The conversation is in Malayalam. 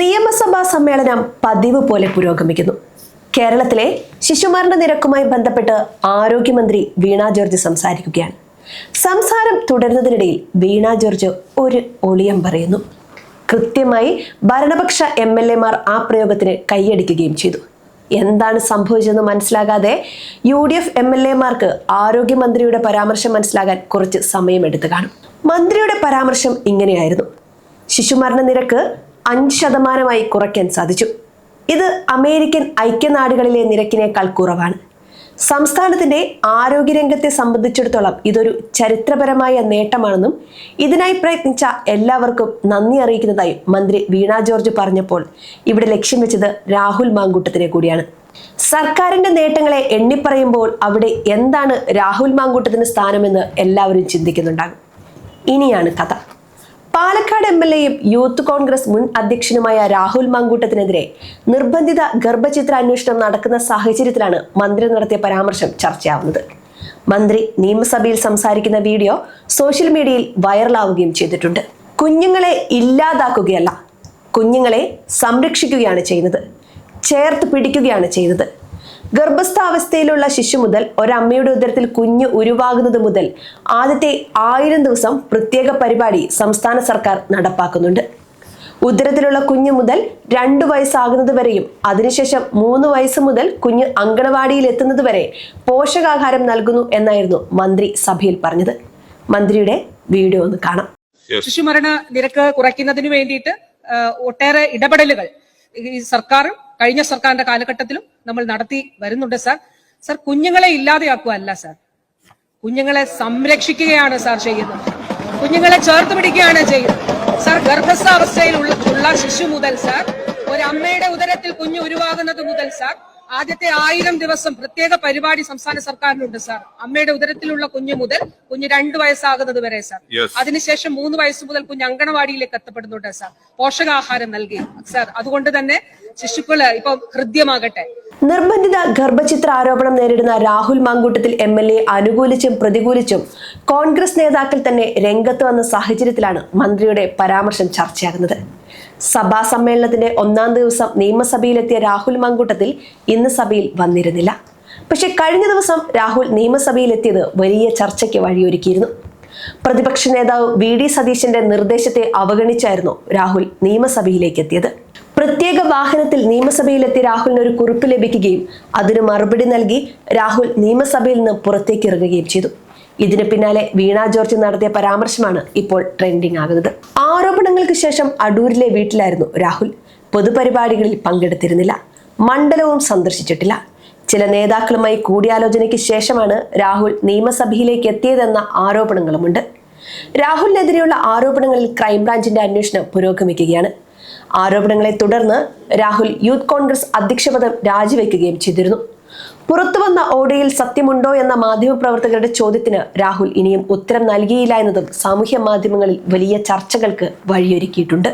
നിയമസഭാ സമ്മേളനം പതിവ് പോലെ പുരോഗമിക്കുന്നു. കേരളത്തിലെ ശിശുമരണ നിരക്കുമായി ബന്ധപ്പെട്ട് ആരോഗ്യമന്ത്രി വീണ ജോർജ് സംസാരിക്കുകയാണ്. സംസാരം തുടരുന്നതിനിടയിൽ വീണ ജോർജ് ഒരു ഒളിയം പറയുന്നു. കൃത്യമായി ഭരണപക്ഷ എം എൽ എമാർ ആ പ്രയോഗത്തിന് കൈയടിക്കുകയും ചെയ്തു. എന്താണ് സംഭവിച്ചതെന്ന് മനസ്സിലാകാതെ U D F M L എമാർക്ക് ആരോഗ്യമന്ത്രിയുടെ പരാമർശം മനസ്സിലാകാൻ കുറച്ച് സമയമെടുത്ത് കാണും. മന്ത്രിയുടെ പരാമർശം ഇങ്ങനെയായിരുന്നു. ശിശുമരണ നിരക്ക് അഞ്ച് ശതമാനമായി കുറയ്ക്കാൻ സാധിച്ചു. ഇത് അമേരിക്കൻ ഐക്യനാടുകളിലെ നിരക്കിനേക്കാൾ കുറവാണ്. സംസ്ഥാനത്തിന്റെ ആരോഗ്യരംഗത്തെ സംബന്ധിച്ചിടത്തോളം ഇതൊരു ചരിത്രപരമായ നേട്ടമാണെന്നും ഇതിനായി പ്രയത്നിച്ച എല്ലാവർക്കും നന്ദി അറിയിക്കുന്നതായി മന്ത്രി വീണ ജോർജ് പറഞ്ഞപ്പോൾ ഇവിടെ ലക്ഷ്യം വെച്ചത് രാഹുൽ മാങ്കൂട്ടത്തിനെ കൂടിയാണ്. സർക്കാരിന്റെ നേട്ടങ്ങളെ എണ്ണിപ്പറയുമ്പോൾ അവിടെ എന്താണ് രാഹുൽ മാങ്കൂട്ടത്തിന് സ്ഥാനമെന്ന് എല്ലാവരും ചിന്തിക്കുന്നുണ്ടാകും. ഇനിയാണ് കഥ. പാലക്കാട് എം എൽ എയും യൂത്ത് കോൺഗ്രസ് മുൻ അധ്യക്ഷനുമായ രാഹുൽ മങ്കൂട്ടത്തിനെതിരെ നിർബന്ധിത ഗർഭചിത്ര അന്വേഷണം നടക്കുന്ന സാഹചര്യത്തിലാണ് മന്ത്രി നടത്തിയ പരാമർശം ചർച്ചയാവുന്നത്. മന്ത്രി നിയമസഭയിൽ സംസാരിക്കുന്ന വീഡിയോ സോഷ്യൽ മീഡിയയിൽ വൈറലാവുകയും ചെയ്തിട്ടുണ്ട്. കുഞ്ഞുങ്ങളെ ഇല്ലാതാക്കുകയല്ല കുഞ്ഞുങ്ങളെ സംരക്ഷിക്കുകയാണ് ചെയ്യുന്നത് ചേർത്ത് പിടിക്കുകയാണ് ചെയ്യുന്നത്. ഗർഭസ്ഥാവസ്ഥയിലുള്ള ശിശു മുതൽ ഒരമ്മയുടെ ഉദരത്തിൽ കുഞ്ഞ് ഉരുവാകുന്നത് മുതൽ ആദ്യത്തെ ആയിരം ദിവസം പ്രത്യേക പരിപാടി സംസ്ഥാന സർക്കാർ നടപ്പാക്കുന്നുണ്ട്. ഉദരത്തിലുള്ള കുഞ്ഞ് മുതൽ രണ്ടു വയസ്സാകുന്നത് വരെയും അതിനുശേഷം മൂന്ന് വയസ്സ് മുതൽ കുഞ്ഞ് അങ്കണവാടിയിൽ എത്തുന്നത് വരെ പോഷകാഹാരം നൽകുന്നു എന്നായിരുന്നു മന്ത്രി സഭയിൽ പറഞ്ഞത്. മന്ത്രിയുടെ വീഡിയോ ഒന്ന് കാണാം. ശിശുമരണ നിരക്ക് കുറയ്ക്കുന്നതിന് വേണ്ടിയിട്ട് ഒട്ടേറെ ഇടപെടലുകൾ ഈ സർക്കാരും കഴിഞ്ഞ സർക്കാരിന്റെ കാലഘട്ടത്തിലും നമ്മൾ നടത്തി വരുന്നുണ്ട് സാർ. സാർ കുഞ്ഞുങ്ങളെ ഇല്ലാതെയാക്കുക അല്ല സാർ. കുഞ്ഞുങ്ങളെ സംരക്ഷിക്കുകയാണ് സാർ ചെയ്യുന്നത്. കുഞ്ഞുങ്ങളെ ചേർത്ത് പിടിക്കുകയാണ് ചെയ്യുന്നത്. സാർ ഗർഭസ്ഥാവസ്ഥയിൽ ഉള്ള ശിശു മുതൽ സാർ ഒരു അമ്മയുടെ ഉദരത്തിൽ കുഞ്ഞ് ഉരുവാകുന്നത് മുതൽ സാർ ആദ്യത്തെ ആയിരം ദിവസം പ്രത്യേക പരിപാടി സംസ്ഥാന സർക്കാരിനുണ്ട് സാർ. അമ്മയുടെ ഉദരത്തിലുള്ള കുഞ്ഞു മുതൽ കുഞ്ഞ് രണ്ടു വയസ്സാകുന്നത് വരെ സാർ. അതിനുശേഷം മൂന്ന് വയസ്സ് മുതൽ കുഞ്ഞ് അങ്കണവാടിയിലേക്ക് എത്തപ്പെടുന്നുണ്ട് സാർ. പോഷകാഹാരം നൽകി സാർ. അതുകൊണ്ട് തന്നെ ശിശുക്കൾ ഇപ്പൊ ഹൃദ്യമാകട്ടെ. നിർബന്ധിത ഗർഭചിത്ര ആരോപണം നേരിടുന്ന Rahul Mamkootathil M L A അനുകൂലിച്ചും പ്രതികൂലിച്ചും കോൺഗ്രസ് നേതാക്കൾ തന്നെ രംഗത്ത് വന്ന സാഹചര്യത്തിലാണ് മന്ത്രിയുടെ പരാമർശം ചർച്ചയാകുന്നത്. സഭാ സമ്മേളനത്തിന്റെ ഒന്നാം ദിവസം നിയമസഭയിലെത്തിയ രാഹുൽ മാങ്കൂട്ടത്തിൽ ഇന്ന് സഭയിൽ വന്നിരുന്നില്ല. പക്ഷെ കഴിഞ്ഞ ദിവസം രാഹുൽ നിയമസഭയിലെത്തിയത് വലിയ ചർച്ചയ്ക്ക് വഴിയൊരുക്കിയിരുന്നു. പ്രതിപക്ഷ നേതാവ് വി ഡി സതീശന്റെ നിർദ്ദേശത്തെ അവഗണിച്ചായിരുന്നു രാഹുൽ നിയമസഭയിലേക്ക് എത്തിയത്. പ്രത്യേക വാഹനത്തിൽ നിയമസഭയിലെത്തിയ രാഹുലിന് ഒരു കുറിപ്പ് ലഭിക്കുകയും അതിന് മറുപടി നൽകി രാഹുൽ നിയമസഭയിൽ നിന്ന് പുറത്തേക്ക് ഇറങ്ങുകയും ചെയ്തു. ഇതിന് പിന്നാലെ വീണ ജോർജ് നടത്തിയ പരാമർശമാണ് ഇപ്പോൾ ട്രെൻഡിംഗ് ആകുന്നത്. ആരോപണങ്ങൾക്ക് ശേഷം അടൂരിലെ വീട്ടിലായിരുന്നു രാഹുൽ. പൊതുപരിപാടികളിൽ പങ്കെടുത്തിരുന്നില്ല. മണ്ഡലവും സന്ദർശിച്ചിട്ടില്ല. ചില നേതാക്കളുമായി കൂടിയാലോചനയ്ക്ക് ശേഷമാണ് രാഹുൽ നിയമസഭയിലേക്ക് എത്തിയതെന്ന ആരോപണങ്ങളുമുണ്ട്. രാഹുലിനെതിരെയുള്ള ആരോപണങ്ങളിൽ ക്രൈംബ്രാഞ്ചിന്റെ അന്വേഷണം പുരോഗമിക്കുകയാണ്. ആരോപണങ്ങളെ തുടർന്ന് രാഹുൽ യൂത്ത് കോൺഗ്രസ് അധ്യക്ഷപദം രാജിവെക്കുകയും ചെയ്തിരുന്നു. പുറത്തുവന്ന ഓഡിയോയിൽ സത്യമുണ്ടോ എന്ന മാധ്യമപ്രവർത്തകരുടെ ചോദ്യത്തിന് രാഹുൽ ഇനിയും ഉത്തരം നൽകിയില്ല എന്നതും സാമൂഹ്യ മാധ്യമങ്ങളിൽ വലിയ ചർച്ചകൾക്ക് വഴിയൊരുക്കിയിട്ടുണ്ട്.